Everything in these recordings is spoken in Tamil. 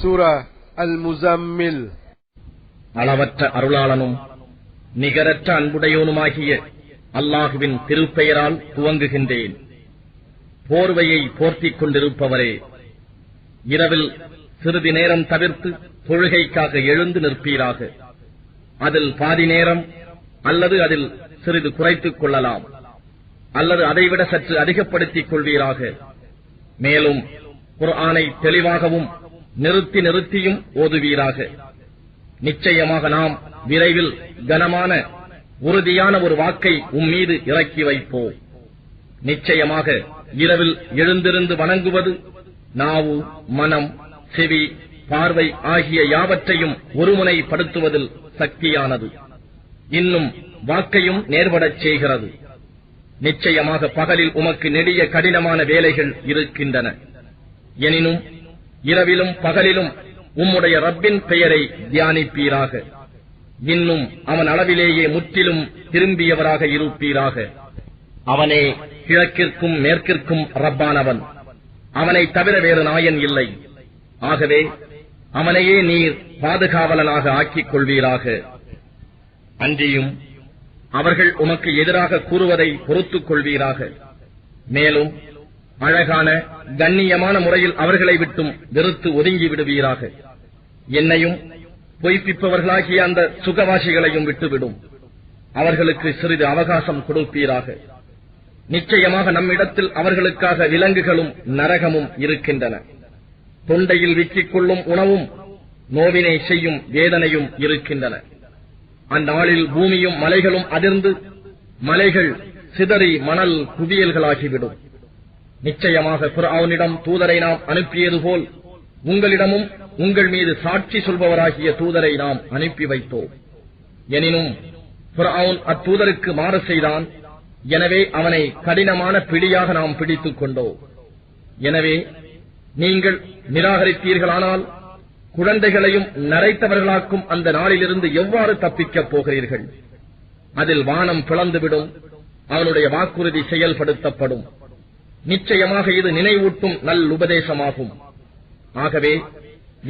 சூரா அல் முசம்மில் அளவற்ற அருளாளனும் நிகரற்ற அன்புடையோனுமாகிய அல்லாஹுவின் திருப்பெயரால் துவங்குகின்றேன். போர்வையை போர்த்திக் கொண்டிருப்பவரே இரவில் சிறிது நேரம் தவிர்த்து தொழுகைக்காக எழுந்து நிற்பீராக. அதில் பாதி நேரம் அல்லது அதில் சிறிது குறைத்துக் கொள்ளலாம். அல்லது அதைவிட சற்று அதிகப்படுத்திக் கொள்வீராக. மேலும் குர்ஆனை தெளிவாகவும் நிறுத்தி நிறுத்தியும் ஓதுவீராக. நிச்சயமாக நாம் விரைவில் கனமான உறுதியான ஒரு வாக்கை உம்மீது இறக்கி வைப்போம். நிச்சயமாக இரவில் எழுந்திருந்து வணங்குவது நாவு மனம் செவி பார்வை ஆகிய யாவற்றையும் ஒருமுனைப்படுத்துவதில் சக்தியானது. இன்னும் வாக்கையும் நேர்படச் செய்கிறது. நிச்சயமாக பகலில் உமக்கு நெடிய கடினமான வேலைகள் இருக்கின்றன. எனினும் இரவிலும் பகலிலும் உம்முடைய ரப்பின் பெயரை தியானிப்பீராக. இன்னும் அவன் அளவிலேயே முற்றிலும் திரும்பியவராக இருப்பீராக. அவனே கிழக்கிற்கும் மேற்கிற்கும் ரப்பானவன். அவனை தவிர வேறு நாயன் இல்லை. ஆகவே அவனையே நீர் பாதுகாவலனாக ஆக்கிக் கொள்வீராக. அன்றியும் அவர்கள் உமக்கு எதிராக கூறுவதை பொறுத்துக் கொள்வீராக. மேலும் அழகான கண்ணியமான முறையில் அவர்களை விட்டும் வெறுத்து ஒதுங்கி விடுவீராக. என்னையும் பொய்ப்பிப்பவர்களாகிய அந்த சுகவாசிகளையும் விட்டுவிடும். அவர்களுக்கு சிறிது அவகாசம் கொடுப்பீராக. நிச்சயமாக நம்மிடத்தில் அவர்களுக்காக விலங்குகளும் நரகமும் இருக்கின்றன. தொண்டையில் விக்கிக் கொள்ளும் உணவும் நோவினை செய்யும் வேதனையும் இருக்கின்றன. அந்நாளில் பூமியும் மலைகளும் அதிர்ந்து மலைகள் சிதறி மணல் குவியல்களாகிவிடும். நிச்சயமாக குரானிடம் தூதரை நாம் அனுப்பியது போல் உங்களிடமும் உங்கள் மீது சாட்சி சொல்பவராகிய தூதரை நாம் அனுப்பி வைத்தோம். எனினும் பிறவுன் அத்தூதருக்கு மாறு செய்தான். எனவே அவனை கடினமான பிடியாக நாம் பிடித்துக் கொண்டோம். எனவே நீங்கள் நிராகரித்தீர்களானால் குழந்தைகளையும் நரைத்தவர்களாக்கும் அந்த நாளிலிருந்து எவ்வாறு தப்பிக்கப் போகிறீர்கள்? அதில் வானம் பிளந்துவிடும் அவனுடைய வாக்குறுதி செயல்படுத்தப்படும். நிச்சயமாக இது நினைவூட்டும் நல் உபதேசமாகும். ஆகவே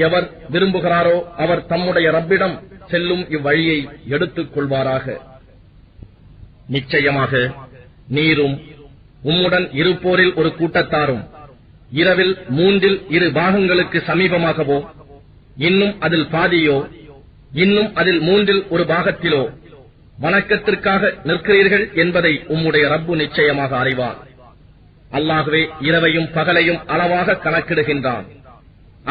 எவர் விரும்புகிறாரோ அவர் தம்முடைய ரப்பிடம் செல்லும் இவ்வழியை எடுத்துக் கொள்வாராக. நிச்சயமாக நீரும் உம்முடன் இருப்போரில் ஒரு கூட்டத்தாரும் இரவில் மூன்றில் இரு பாகங்களுக்கு சமீபமாகவோ இன்னும் அதில் பாதியோ இன்னும் அதில் மூன்றில் ஒரு பாகத்திலோ வணக்கத்திற்காக நிற்கிறீர்கள் என்பதை உம்முடைய ரப்பு நிச்சயமாக அறிவார். அல்லாகவே இரவையும் பகலையும் அளவாக கணக்கிடுகின்றான்.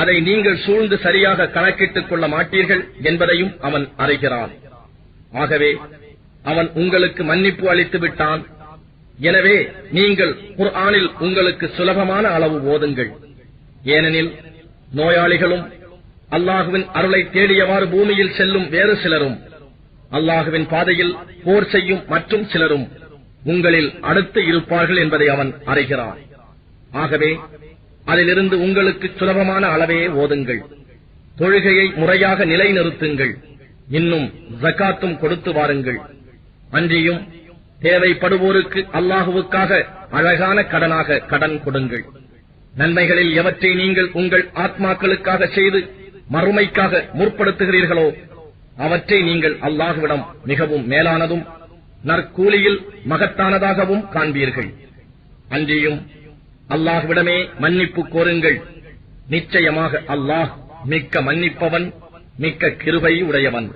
அதை நீங்கள் சூழ்ந்து சரியாக கணக்கிட்டுக் கொள்ள மாட்டீர்கள் என்பதையும் அவன் அறிகிறான். ஆகவே அவன் உங்களுக்கு மன்னிப்பு அளித்து விட்டான். எனவே நீங்கள் குர்ஆனில் உங்களுக்கு சுலபமான அளவு ஓதுங்கள். ஏனெனில் நோயாளிகளும் அல்லாஹுவின் அருளை தேடியவாறு பூமியில் செல்லும் வேறு சிலரும் அல்லாஹுவின் பாதையில் போர் செய்யும் மற்றும் சிலரும் உங்களில் அடுத்து இருப்பார்கள் என்பதை அவன் அறிகிறான். ஆகவே அதிலிருந்து உங்களுக்கு சுலபமான அளவே ஓதுங்கள். தொழுகையை முறையாக நிலைநிறுத்துங்கள். இன்னும் ஜக்காத்தும் கொடுத்து வாருங்கள். அன்றியும் தேவைப்படுவோருக்கு அல்லாஹுவுக்காக அழகான கடனாக கடன் கொடுங்கள். நன்மைகளில் எவற்றை நீங்கள் உங்கள் ஆத்மாக்களுக்காக செய்து மறுமைக்காக முற்படுத்துகிறீர்களோ அவற்றை நீங்கள் அல்லாஹுவிடம் மிகவும் மேலானதும் நற்கூலியில் மகத்தானதாகவும் காண்பீர்கள். அன்றியும் அல்லாஹ்விடமே மன்னிப்பு கோருங்கள். நிச்சயமாக அல்லாஹ் மிக்க மன்னிப்பவன் மிக்க கிருபை உடையவன்.